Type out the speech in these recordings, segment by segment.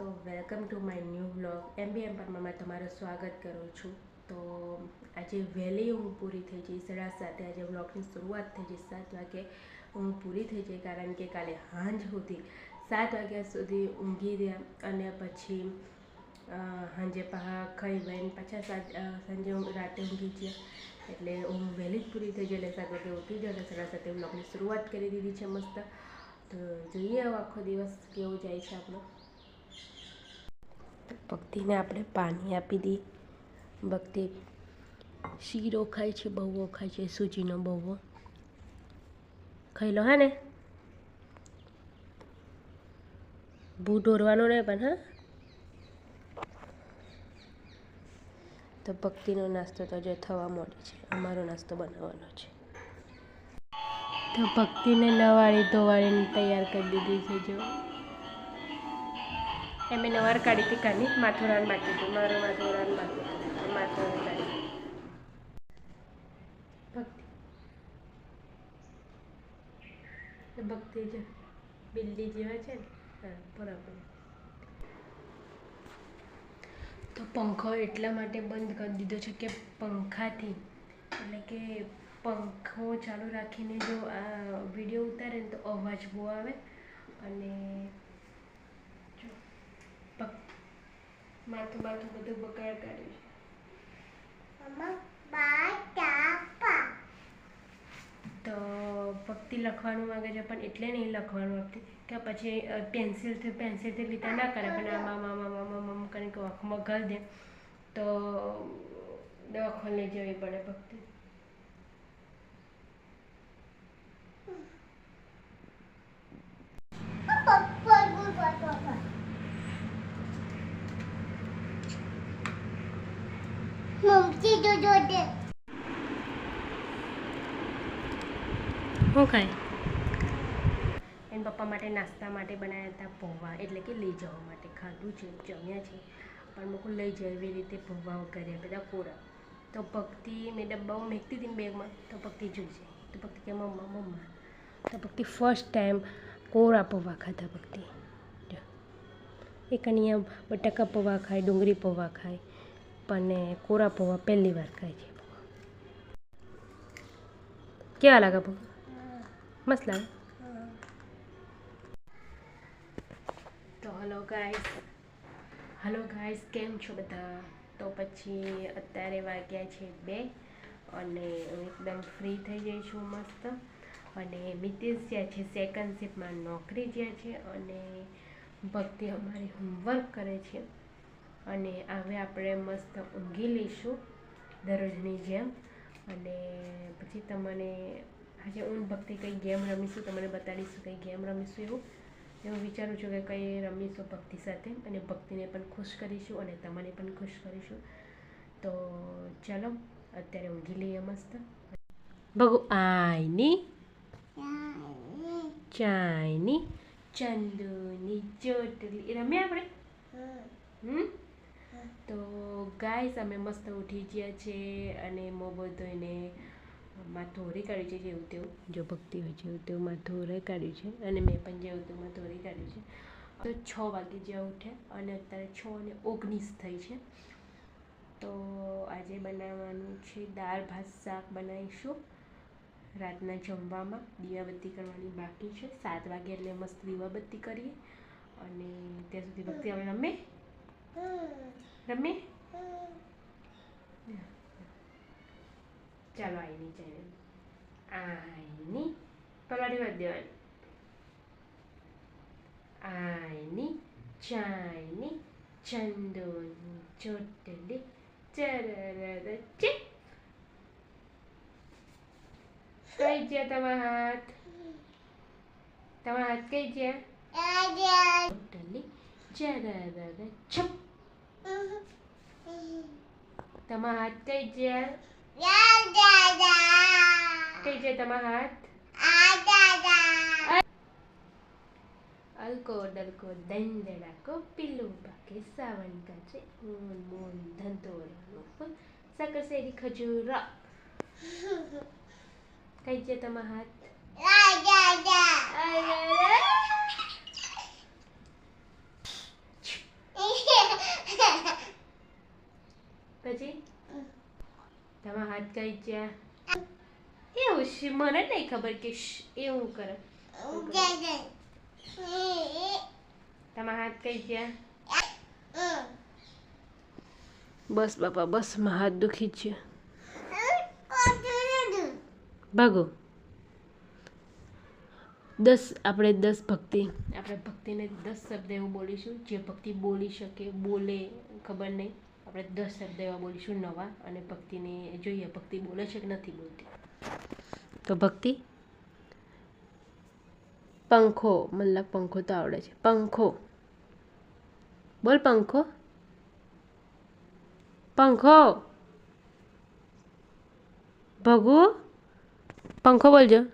તો welcome to my new vlog MB એમ્પાયરમાં તમારું સ્વાગત કરું છું. તો આજે વહેલી ઊંઘ પૂરી થઈ જઈ સાડા સાથે આજે વ્લોગની શરૂઆત થઈ જઈ સાત વાગે ઊંઘ પૂરી થઈ જઈ કારણ કે કાલે સાંજ સુધી સાત વાગ્યા સુધી ઊંઘી રહ્યા અને પછી સાંજે પહા ખાઈ વહીને પાછા સાત સાંજે રાતે ઊંઘી ગયા. એટલે હું વહેલી જ પૂરી થઈ ગઈ. એટલે સાત વાગે ઉઠી જાય એટલે સાડા સાથે વ્લોગની શરૂઆત કરી દીધી છે મસ્ત. તો જોઈએ આખો દિવસ કેવો જાય છે આપણો. ભક્તિને આપણે પાણી આપી દઈએ. ભક્તિ શીરો ખાય છે બહુ ખાય છે, સૂજીનો બહુ ખાઈ લો, હા ને? ભૂ ઢોરવાનો નહીં પણ, હા? તો ભક્તિનો નાસ્તો તો જો થવા માંડે છે, અમારો નાસ્તો બનાવવાનો છે. તો ભક્તિને નવાળી ધોવાળીને તૈયાર કરી દીધી છે, જો. એમ મેં નવાર કાઢી હતી કાની માથુરાન બાકી હતું. મારું માથુરાન બાકી હતું. માથુરાન કાઢી ભક્તિ. ભક્તિ જે બિલ્ડી જેવા છે ને. બરાબર. તો પંખો એટલા માટે બંધ કરી દીધો છે કે પંખાથી. એટલે કે પંખો ચાલુ રાખીને જો આ વીડિયો ઉતારે ને તો અવાજ બહુ આવે અને માથું માથું બધું બગાડ કાઢ્યું છે. તો ભક્તિ લખવાનું માંગે છે પણ એટલે નહીં લખવાનું આપતી. કે પછી પેન્સિલથી પેન્સિલથી લીધા ના કરે પણ આમ આમ આમ આમ આમ આમ કરીને આંખમાં ઘર દે. તો દવાખાને લઈ જવી પડે ભક્તિ મમતી જો જો દે શું ખાય એન પપ્પા માટે નાસ્તા માટે બનાવ્યા હતા પૌવા એટલે કે લઈ જવા માટે. ખાધું છે જમ્યા છે. પણ મૂકુ લઈ જાય એવી રીતે પૌવાઓ કર્યા બધા કોરા. તો ભક્તિ મેં ડબ્બાઓ મેકતી હતી ને બેગમાં તો ભક્તિ જોઈ છે તો ભક્તિ કે મમ્મા મમ્મા. તો ભક્તિ ફર્સ્ટ ટાઈમ કોરા પૌવા ખાધા ભક્તિ એક અહીંયા બટાકા પૌવા ખાય ડુંગળી પૌવા ખાય. એ કોરા પૌવા પહેલી વાર ખાય છે. કેવા લાગે પૌવા મસ્ત લાગે? તો હલો ગાઈસ હલો ગાઈસ કેમ છો બધા? તો પછી અત્યારે વાગ્યા છે બે અને એકદમ ફ્રી થઈ ગઈ છું મસ્ત. અને મિતેશ જ્યાં છે સેકન્ડ શિફ્ટમાં નોકરી જ્યાં છે અને ભક્તિ અમારી હોમવર્ક કરે છે. અને હવે આપણે મસ્ત ઊંઘી લઈશું દરરોજની જેમ. અને પછી તમને આજે હું ભક્તિ કંઈ ગેમ રમીશું તમને બતાડીશું કંઈ ગેમ રમીશું એવું. એવું વિચારું છું કે કંઈ રમીશું ભક્તિ સાથે અને ભક્તિને પણ ખુશ કરીશું અને તમને પણ ખુશ કરીશું. તો ચાલો અત્યારે ઊંઘી લઈએ મસ્ત. ભગુ આઈની. ચાયની ચંદુની. ચોટલી. રમ્યા આપણે? હમ? તો ગાય અમે મસ્ત ઉઠી ગયા છે અને મો બધો માથું ઓરી કાઢ્યું છે, જેવું તેવું. જો ભક્તિ હોય જેવું તેવું માથું કાઢ્યું છે. અને મેં પણ જેવું તેવું માથું કાઢ્યું છે. તો છ વાગે જ્યાં ઉઠ્યા અને અત્યારે છ અને ઓગણીસ થઈ છે. તો આજે બનાવવાનું છે દાળ, ભાત, શાક બનાવીશું. રાતના જમવામાં દીવાબત્તી કરવાની બાકી છે. સાત વાગે એટલે મસ્ત દીવાબત્તી કરીએ. અને ત્યાં સુધી ભક્તિ અમે રમે રમે ચાલો આઈની ચાલે આઈની પલાળી વાત દેવાની આઈની ચાયની ચંદોની ચોટલી ચરર ચી કઈ ગયા તમારા હાથ તમારા હાથ કઈ ગયા ચોટલી ચરર છપ તમારા હાથ કઈ ગયા કઈ ગયા તમારા હાથ? અલકો ડલકો દંડડાકો પીલું પાકે સાવન કાચે મોન મોન ધંતોરાનો સકર સકસેરી ખજૂર. કઈ ગયા તમારા હાથ? હાથ કઈ ગયા એવું છે, મને નહીં ખબર કે એવું કરે. તમારા હાથ કઈ ગયા? બસ બાપા, બસ, મારા હાથ દુખી છે. ભાગો. દસ, આપણે દસ ભક્તિ. આપણે ભક્તિને દસ શબ્દ એવું બોલીશું, જે ભક્તિ બોલી શકે, બોલે, ખબર નહીં. આપણે દસ શબ્દ એવા બોલીશું નવા અને ભક્તિને જોઈએ. ભક્તિ બોલે છે કે નથી બોલતી? તો ભક્તિ? પંખો મતલબ પંખો તો આવડે છે. પંખો. બોલ પંખો. પંખો. ભગુ, પંખો બોલજો.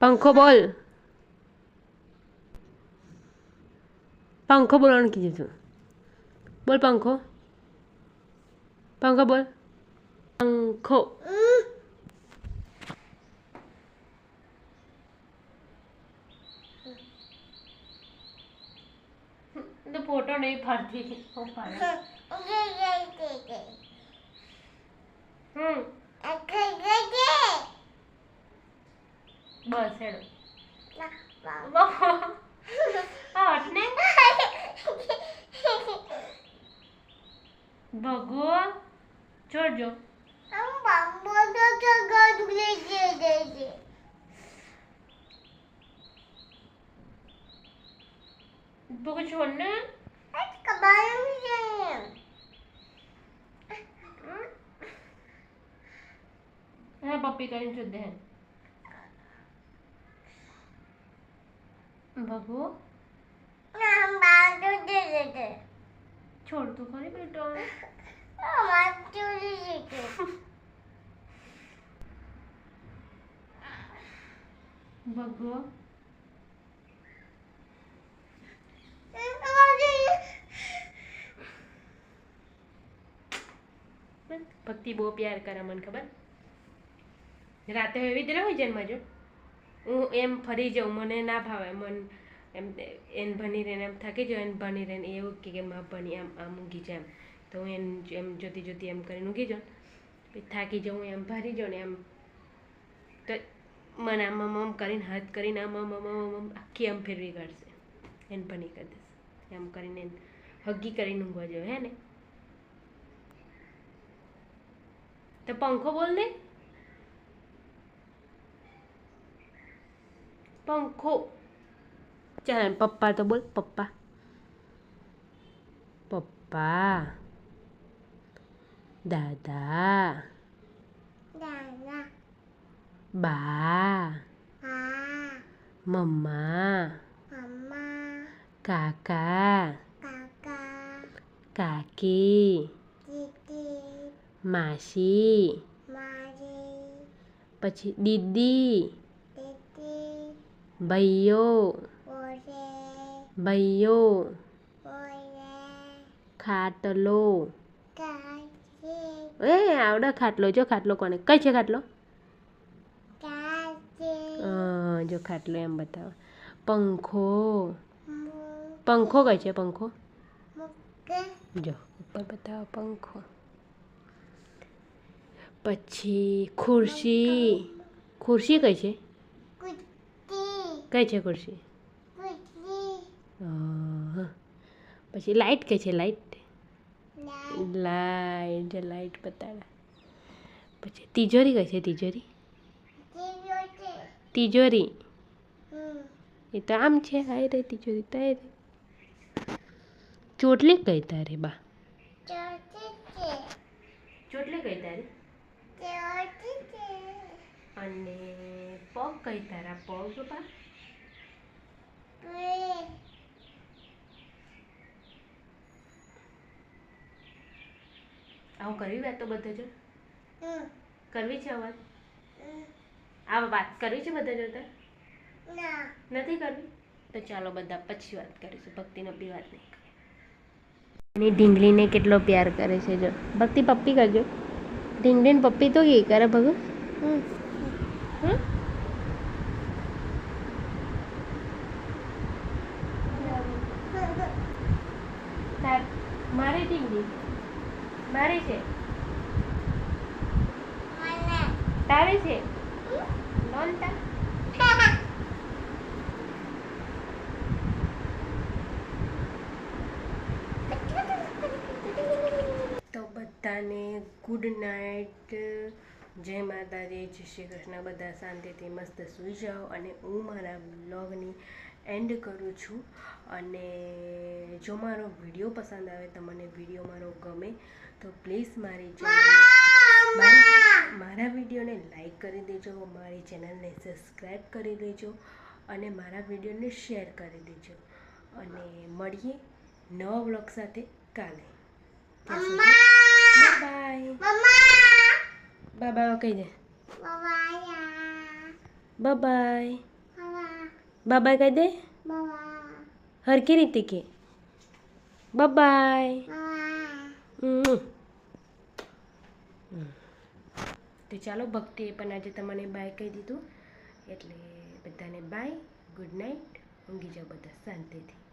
પંખો બોલ. પંખો બોલવાનું કીધું તું. બોલ પંખો. પંખો બોલ. પંખો. તો ફોટો નહીં ફરતી હું હમ. બસ હેડો. હટને ભગો છોડજો ભગો છોડને હા પપ્પી કરીને છોડ દે ભગો ભક્તિ બહુ પ્યાર કરે મને ખબર. રાતે એવી જ હોય જન્મ જો હું એમ ફરી જાઉં, મને ના ભાવે, મન એમ એન ભણી રહીને એમ થાકી જાઉં, એને ભણી રહીને એવું કે કે માં ભણી, આમ આમ ઊંઘી જાય એમ તો હું એમ એમ જોતી જોતી એમ કરીને ઊંઘી જાઉં. થાકી જાઉં એમ ભરી જાઉં ને એમ. તો મને આમ આમ આમ કરીને, હાથ કરીને આમ આમ આમ આમ આખી આમ ફેરવી કાઢશે. એને ભણી કરી દેશે એમ કરીને એને હગી કરીને ઊંઘવા જાવ હે ને? તો પંખો બોલ ને. પંખો. ચાલ પપ્પા તો બોલ પપ્પા પપ્પા દાદા બા મમ્મા કાકા કાકી માસી પછી દીદી ભાઈઓ ભાઈઓ ખાટલો. એ આવડે ખાટલો. જો ખાટલો કોને કઈ છે ખાટલો? જો ખાટલો એમ બતાવો. પંખો. પંખો કઈ છે? પંખો? જો ઉપર બતાવો પંખો. પછી ખુરશી. ખુરશી કઈ છે? કઈ છે ખુરશી? અ, પછી લાઈટ કે છે લાઈટ? લાઇટ લાઈટ બતાવે. પછી તિજોરી કઈ છે તિજોરી? તિજોરી એ તો આમ છે હાય રે તિજોરી તો રે. ચોટલી કઈ તારે બા? ચોટલી કઈ તારે? અને પગ કઈ તારા પગ બા? આવું કરવી વાત તો બધે જો કરવી છે અવાજ? આ વાત કરવી છે બધા જોતા નથી કરવી? તો ચાલો બધા પછી વાત કરીશું ભક્તિનો બી વાત નહીં એની ઢીંગલીને કેટલો પ્યાર કરે છે જો. ભક્તિ પપ્પી કરજો. ઢીંગલીને પપ્પી તો કે કરે ભગુ? હમ? તાર- મારી ઢીંગલી? મારી છે? મને. તારી છે? નોનતા? તો બધાને ગુડ નાઇટ જય માતાજી જય શ્રી કૃષ્ણ. બધા શાંતિથી મસ્ત સૂઈ જાઓ અને હું મારા બ્લોગની એન્ડ કરું છું. અને જો મારો વીડિયો પસંદ આવે તો મને વીડિયો તો પ્લીઝ મારી ચેનલ મારી મારા વિડીયોને લાઈક કરી દેજો મારી ચેનલને સબસ્ક્રાઈબ કરી દેજો અને મારા વિડીયોને શેર કરી દેજો. અને મળીએ નવા બ્લોગ સાથે કાલે. બાય બાબા કહી દે બાય બાબા કહી દે? હરકી રીતે કે. બાય તો ચાલો, ભક્તિએ પણ આજે તમને બાય કહી દીધું. એટલે બધાને બાય, ગુડ નાઇટ, ઊંઘી જાઓ બધા શાંતિથી.